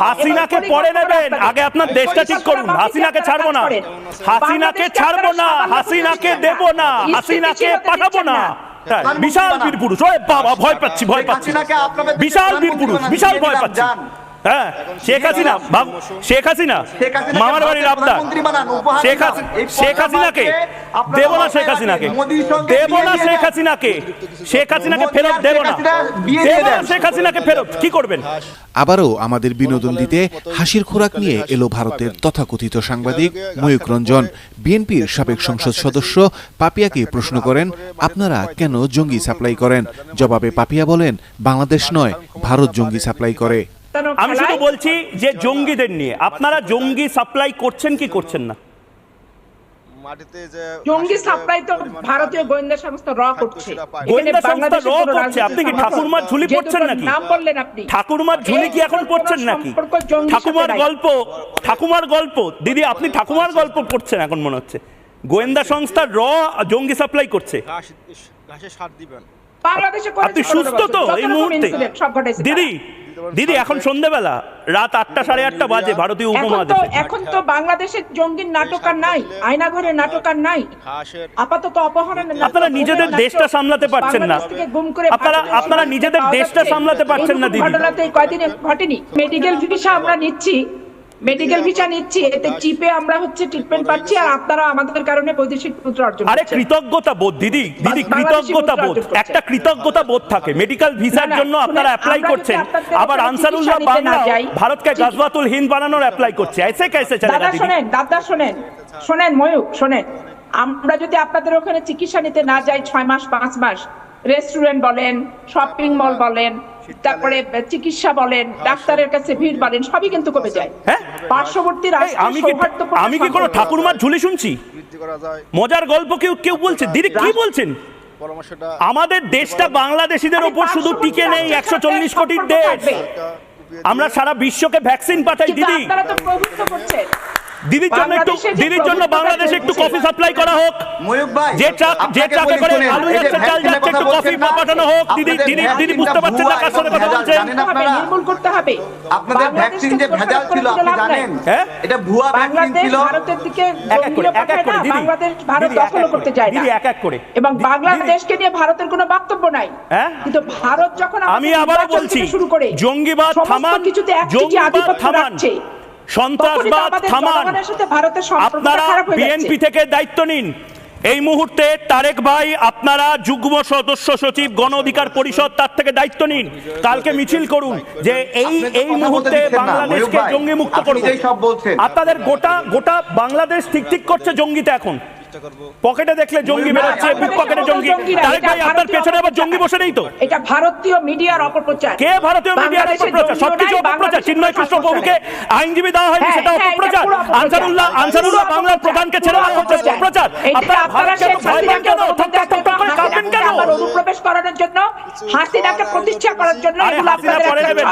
হাসিনাকে পরে নেবেন। আগে আপনার দেশটা ঠিক করুন। হাসিনাকে ছাড়বো না। হাসিনাকে ছাড়বো না। হাসিনাকে দেব না। হাসিনাকে পাঠাবো না। হ্যাঁ, বিশাল বীর পুরুষ ওই বাবা ভয় পাচ্ছি ভয় পাচ্ছি। বিশাল বীর পুরুষ বিশাল ভয় পাচ্ছি। হ্যাঁ শেখ হাসিনা শেখ হাসিনা মামার বাড়ির আবদার। প্রধানমন্ত্রী বানান, উপহার শেখ শেখ হাসিনাকে দেব না শেখ হাসিনাকে। দেব না শেখ হাসিনাকে। শেখ হাসিনাকে ফেরত দেব না। দেব না শেখ হাসিনাকে ফেরত কি করবেন? আবারও আমাদের বিনোদন দিতে হাসির খোরাক নিয়ে এলো ভারতের তথাকথিত সাংবাদিক ময়ূক রঞ্জন। বিএনপির সাবেক সংসদ সদস্য পাপিয়াকে প্রশ্ন করেন আপনারা কেন জঙ্গি সাপ্লাই করেন? জবাবে পাপিয়া বলেন বাংলাদেশ নয় ভারত জঙ্গি সাপ্লাই করে। আমি শুধু বলছি যে জঙ্গিদের নিয়ে। আপনারা জঙ্গি সাপ্লাই করছেন কি করছেন না? মাটিতে যে জঙ্গি সাপ্লাই তো ভারতীয় গোয়েন্দা সংস্থা র করছে। গোয়েন্দা সংস্থা র করছে? আপনি কি ঠাকুরমার ঝুলি পড়ছেন নাকি? নাম বললেন আপনি। ঠাকুরমার ঝুলি কি এখন পড়ছেন নাকি? সম্পর্ক জঙ্গির সাথে ঠাকুমার গল্প ঠাকুমার গল্প দিদি আপনি ঠাকুমার গল্প পড়ছেন এখন মনে হচ্ছে। গোয়েন্দা সংস্থা র জঙ্গি সাপ্লাই করছে। ঘাসে সার দিবেন। বাংলাদেশে আপনি সুস্থ তো এই মুহূর্তে। দিদি দিদি এখন সন্ধেবেলা রাত আটটা সাড়ে আটটা বাজে ভারতীয় উপমহাদেশে। এখন তো বাংলাদেশের জঙ্গির নাটক আর নাই আয়নাঘরের নাটক আর নাই। আপাতত অপহরণের নাটক, আপনারা নিজেদের দেশটা সামলাতে পারছেন না। গুম করে আপনারা- আপনারা নিজেদের দেশটা সামলাতে পারছেন না, দিদি। ঘটনাতে কয়দিনে ঘটেনি? মেডিকেল চিকিৎসা আমরা নিচ্ছি। মেডিকেল ভিসা নিচ্ছি এতে চিপে আমরা হচ্ছে ট্রিটমেন্ট পাচ্ছি আর আপনারা আমাদের কারণে বৈদেশিক মুদ্রা অর্জন আরে কৃতজ্ঞতা বোধ দিদি দিদি কৃতজ্ঞতা বোধ একটা কৃতজ্ঞতা বোধ থাকে। মেডিকেল ভিসার জন্য আপনারা অ্যাপ্লাই করছেন। আবার আনসারুল্লাহ বাংলা ভারতকে গাজবাতুল হিন্দ বানানোর অ্যাপ্লাই করছে। এসে কেসে চলেগা দাদা দিদি। শোনেন দাদা শোনেন শোনেন ময়ূক শোনেন। আমরা যদি আপনাদের ওখানে চিকিৎসা নিতে না যাই ছয় মাস পাঁচ মাস রেস্টুরেন্ট বলেন শপিং মল বলেন তারপরে চিকিৎসা বলেন ডাক্তারের কাছে ভিড় বলেন সবই কিন্তু কমে যায়। হ্যাঁ? পার্শ্ববর্তী আমি কি আমি কি কোনো ঠাকুরমার ঝুলি শুনছি? বৃদ্ধি করা যায়। মজার গল্প কেউ কেউ বলছে? দিদি কি বলছেন? আমাদের দেশটা বাংলাদেশিদের ওপর শুধু টিকে নেই একশো চল্লিশ কোটির দেশ। আমরা সারা বিশ্বকে ভ্যাকসিন পাঠাই দিদি। আপনারা তো প্রভুত্ব করছেন। দিদির জন্য একটু বাংলাদেশে দিদির জন্য বাংলাদেশে একটু। কফি সাপ্লাই করা হোক। যে ট্রাক যে ট্রাকে করে আলু যাচ্ছে চাল যাচ্ছে একটু কফি পাঠানো হোক। দিদি দিদি দিদি বুঝতে পারছেন না কার সাথে এবং কথা বলছেন? জানেন হবে, আপনারা? নির্মূল করতে হবে। আপনাদের ভ্যাকসিন যে বাংলাদেশকে ভেজাল ছিল আপনি। জানেন? হ্যাঁ? এটা ভুয়া ভ্যাকসিন ছিল। ভারতের দিকে এক এক করে এক এক করে দিদি। বাংলাদেশ ভারত দখল করতে চায় দিদি এক এক করে। এবং বাংলাদেশকে নিয়ে ভারতের কোনো বক্তব্য নাই। হ্যাঁ? কিন্তু ভারত যখন আমি নির্বাচন বলছি শুরু করে জঙ্গিবাদ থামান জঙ্গিবাদ আধিপত্য থামান। সন্ত্রাসবাদ থামান। আপনারা বিএনপি থেকে দায়িত্ব নিন। এই মুহূর্তে তারেক ভাই আপনারা যুগ্ম সদস্য সচিব গণ অধিকার পরিষদ তার থেকে দায়িত্ব নিন। কালকে মিছিল করুন যে এই এই মুহূর্তে বাংলাদেশকে জঙ্গি মুক্ত বলছেন। আপনাদের গোটা গোটা বাংলাদেশ ঠিক ঠিক করছে জঙ্গিতে এখন। পকেটে দেখলে জঙ্গি বেরোচ্ছে বুক পকেটে জঙ্গি। তারেক ভাই আপনার পেছনে আবার জঙ্গি বসে নেই তো? এটা ভারতীয় মিডিয়ার অপপ্রচার। কে ভারতীয় মিডিয়ার অপপ্রচার? সবকিছু অপপ্রচার। চিন্ময় কৃষ্ণ প্রভুকে আইনজীবী দেওয়া হয়নি হ্যাঁ, সেটা হ্যাঁ, অপপ্রচার। আনসারুল্লাহ আনসারুল্লাহ বাংলার প্রধানকে ছেড়ে দেওয়া হচ্ছে অপপ্রচার। আপনারা ভারতকে ভয় পান কেন? হাসিনাকে প্রতিষ্ঠা করার জন্য এগুলো আপনাদের পরে নেবেন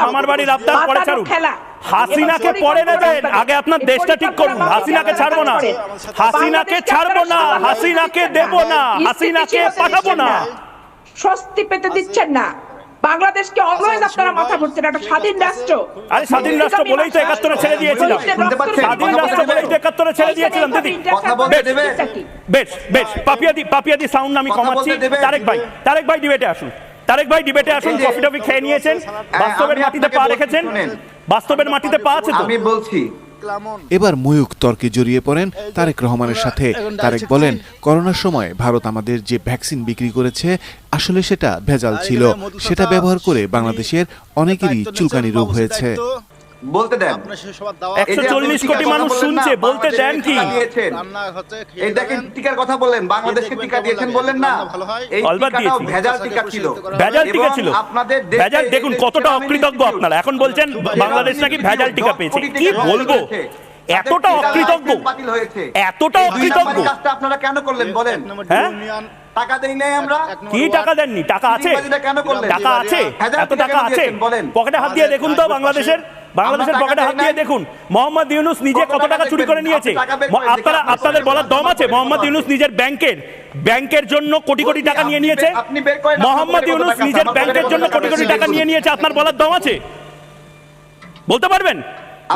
ছাড়ুন। খেলা। হাসিনাকে পরে নেবেন আগে আপনার দেশটা ঠিক করুন। হাসিনাকে ছাড়বো না। হাসিনাকে ছাড়বো না। হাসিনাকে দেব না। হাসিনাকে পাঠাবো না। স্বস্তি পেতে দিচ্ছেন না। বাংলাদেশকে অলওয়েজ আপনারা মাথা ঘুরছেন একটা স্বাধীন রাষ্ট্র। আরে স্বাধীন রাষ্ট্র বলেই তো একাত্তরে ছেড়ে দিয়েছিলাম। স্বাধীন রাষ্ট্র বলেই তো দেবেন? একাত্তরে ছেড়ে দিয়েছিলাম। দিদি বেশ, বেশ বেশ পাপিয়াদি পাপিয়াদি সাউন্ড আমি কমাচ্ছি তারেক ভাই তারেক ভাই ডিবেটে আসুন তারেক ভাই ডিবেটে আসুন কফি টফি খেয়ে নিয়েছেন বাস্তবের মাটিতে পা রেখেছেন বাস্তবের মাটিতে পা আছে তো? আমি বলছি এবার ময়ূক তর্কে জড়িয়ে পড়েন তারেক রহমানের সাথে। তারেক বলেন করোনার সময় ভারত আমাদের যে ভ্যাকসিন বিক্রি করেছে আসলে সেটা ভেজাল ছিল। সেটা ব্যবহার করে বাংলাদেশের অনেকেরই চুলকানি রোগ হয়েছে। বলতে দেন। আপনার সে সবার দাওয়া এই যে আপনি 140 টিকার কোটি মানুষ শুনছে, বলতে দেন কি? এই দেখেন। টিকার কথা বললেন বাংলাদেশে দেখবেন টিকা দিয়েছেন বললেন না। এই। ভেজাল টিকা ছিল। ভেজাল টিকা ছিল। আপনাদের ভেজাল দেখুন কতটা অকৃতজ্ঞ আপনারা। এখন বলছেন বাংলাদেশ নাকি ভেজাল টিকা পেয়েছে? কি বলব? এতটা অকৃতজ্ঞ। এতটা অকৃতজ্ঞ। আপনারা কেন করলেন বলেন? হ্যাঁ? টাকা দেই নাই আমরা? কি টাকা দেননি? টাকা আছে? কেন করলেন? টাকা আছে? এত টাকা টাকা আছে? বলেন? পকেটে হাত দিয়ে দেখুন তো বাংলাদেশের বাংলাদেশের পকেটে হাত দিয়ে দেখুন মোহাম্মদ ইউনুস নিজে কত টাকা চুরি করে নিয়েছে? আপনারা আপনাদের বলার দম আছে? মোহাম্মদ ইউনুস নিজের ব্যাংকের ব্যাংকের জন্য কোটি কোটি টাকা নিয়ে নিয়েছে? মোহাম্মদ ইউনুস নিজের ব্যাংকের জন্য কোটি কোটি টাকা নিয়ে নিয়েছে? আপনার বলার দম আছে? বলতে পারবেন?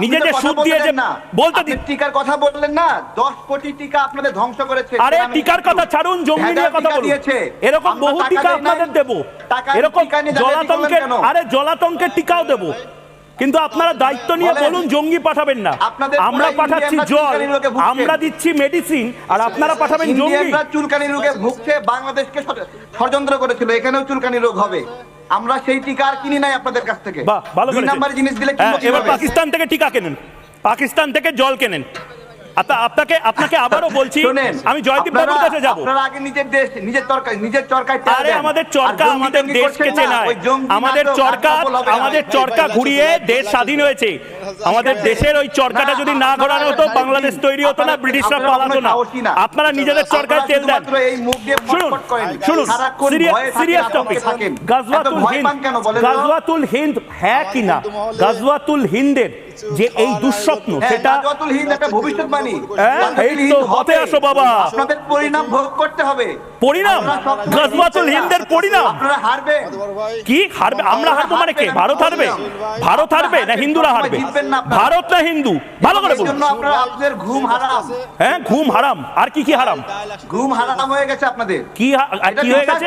নিজে যে সুদ দিয়ে যে বললেন না। বলতে দিন টিকার কথা বললেন না। দশ কোটি টিকা আপনাদের ধ্বংস করেছে। আরে টিকার কথা ছাড়ুন জঙ্গি নিয়ে কথা বলুন। দিয়েছে। এরকম বহু টিকা আপনাদের দেব। এরকম জলাতঙ্কের আরে জলাতঙ্কের টিকাও দেব। কিন্তু আপনারা দায়িত্ব নিয়ে বলুন। জঙ্গি পাঠাবেন না। আমরা পাঠাচ্ছি জল। আমরা দিচ্ছি মেডিসিন আর আপনারা পাঠাবেন জঙ্গি। চুলকানি রোগে ভুগছে বাংলাদেশকে ষড়- ষড়যন্ত্র করেছিল এখানেও চুলকানি রোগ হবে। আমরা সেই টিকা আর কিনি নাই আপনাদের কাছ থেকে। বা ভালো জিনিস দিলে হ্যাঁ, এবার পাকিস্তান থেকে টিকা কেনেন। পাকিস্তান থেকে জল কেনেন। আপনাকে আপনাকে আবারও বলছি আমি জয়দীপ বাবুর কাছে যাব। আপনারা আগে নিজের দেশ নিজের চরকায় নিজের চরকায় তেল আরে আমাদের চরকা আমাদের দেশকে চেনায়। আমাদের চরকা। আমাদের চরকা ঘুরিয়ে দেশ স্বাধীন হয়েছে। আমাদের দেশের ওই চরকাটা যদি না ঘোরানো হতো বাংলাদেশ তৈরি হতো না ব্রিটিশরা আপনারা পালাতো না। আপনারা নিজেদের চরকায় তেল দেন। শুধুমাত্র এই মুখ দিয়ে শুনুন। শুনুন সিরিয়াস ভয়ে থাকেন, সিরিয়াস টপিক থাকেন। গাজওয়াতুল হিন্দ? গাজওয়াতুল হিন্দ হ্যাঁ কিনা গাজওয়াতুল হিন্দের যে এই দুঃস্বপ্ন হ্যাঁ, সেটা গাজওয়াতুল হিন্দ একটা ভবিষ্যৎবাণী। হ্যাঁ, এই তো, পথে আসো বাবা। আপনাদের পরিণাম ভোগ করতে হবে। পরিণাম? গাজওয়াতুল হিন্দের পরিণাম? আপনারা হারবেন কি হারবে? আমরা হারবো মানে কে? ভারত হারবে? ভারত হারবে না হিন্দুরা হারবে? জিতবেন না আপনারা। ভারত না হিন্দু? ভালো করে বলুন। আপনারা আপনাদের ঘুম হারাম। হ্যাঁ ঘুম হারাম। আর কি কি হারাম? ঘুম হারাম হয়ে গেছে আপনাদের। কি কি হয়ে গেছে?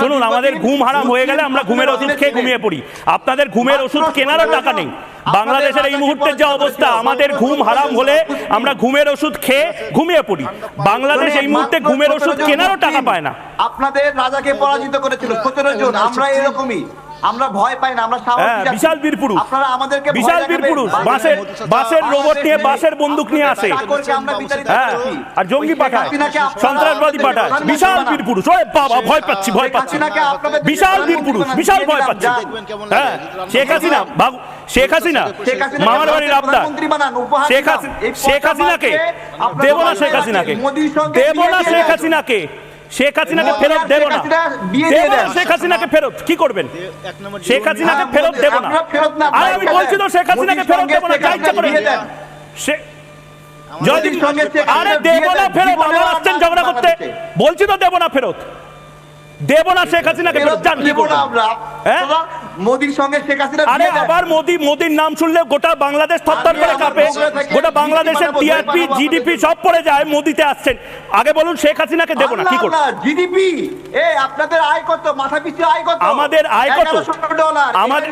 শুনুন আমাদের ঘুম হারাম হয়ে গেলে আমরা ঘুমের ঘুম ওষুধ খেয়ে ঘুমিয়ে পড়ি। আপনাদের ঘুমের ওষুধ কেনারও টাকা নেই। বাংলাদেশের এই মুহূর্তের যে অবস্থা আমাদের ঘুম হারাম হলে আমরা ঘুমের ওষুধ খেয়ে ঘুমিয়ে পড়ি। বাংলাদেশ এই মুহূর্তে ঘুমের ওষুধ কেনারও টাকা পায় না। আপনাদের রাজাকে পরাজিত করেছিল। সতেরো জন আমরা এরকমই। আমরা ভয় পাই না আমরা সাহসী হ্যাঁ, বিশাল বীর পুরুষ। আপনারা আমাদেরকে বিশাল বীর পুরুষ। বাসের বাসের রোবট নিয়ে বাসের বন্দুক নিয়ে আসে। হ্যাঁ। আর জঙ্গি শেখ পাঠায়। সন্ত্রাসবাদী পাঠায়। বিশাল বীর পুরুষ। ওরে বাবা ভয় পাচ্ছি ভয় পাচ্ছি। বিশাল বীর পুরুষ। বিশাল ভয় পাচ্ছি। হ্যাঁ শেখ হাসিনা বাবু শেখ হাসিনা। মামার বাড়ির আবদার। শেখ। হাসিনা শেখ হাসিনাকে। মার্চে আপনারা দেব না শেখ হাসিনাকে। দেব না শেখ। হাসিনাকে। শেখ হাসিনাকে ফেরত দেব না। দেব না শেখ হাসিনাকে ফেরত। কি করবেন? শেখ হাসিনাকে ফেরত দেব না। আমরা ফেরত না, আরে আমি বলছি তো শেখ হাসিনাকে ফেরত দেব না যা ইচ্ছা করে সে- যদি আরে দেব না ফেরত আবার আসছেন ঝগড়া করতে। বলছি তো দেব না ফেরত। দেব না শেখ হাসিনাকে ফেরত যান কি দেব না করবেন? হ্যাঁ? মোদির সঙ্গে শেখ হাসিনা আরে আবার মোদি মোদির নাম শুনলে গোটা বাংলাদেশ থরথর করে কাঁপে। গোটা বাংলাদেশের টিআরপি জিডিপি সব পড়ে যায় মোদিতে আসছেন। আগে বলুন শেখ হাসিনাকে দেব না কি করব জিডিপি এ আপনাদের আয় কত? মাথা পিছু আয় কত? আমাদের আয় কত? আমাদের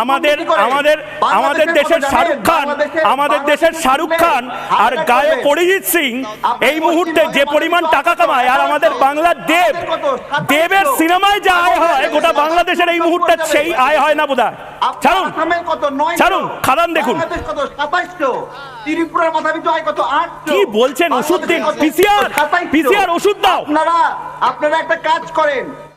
আমাদের আমাদের আমাদের দেশের শাহরুখ খান আমাদের দেশের শাহরুখ খান আর গায়ক অরিজিৎ সিং এই মুহূর্তে যে পরিমাণ টাকা কামায় আর আমাদের আমাদের বাংলার দেব দেবের সিনেমায় যা আয় হয় গোটা বাংলাদেশের এই মুহূর্তে সেই আয় হয় না আপনার ছাড়ুন কত? নয় ছাড়ুন, খাদান দেখুন। বাংলাদেশ কত? 2700 ত্রিপুরার মাথা পিছু আয় কত? 800 কি বলছেন? ওষুধ দিন। বাংলাদেশে কত? PCR 2700 PCR ওষুধ দাও। আপনারা আপনারা একটা কাজ করেন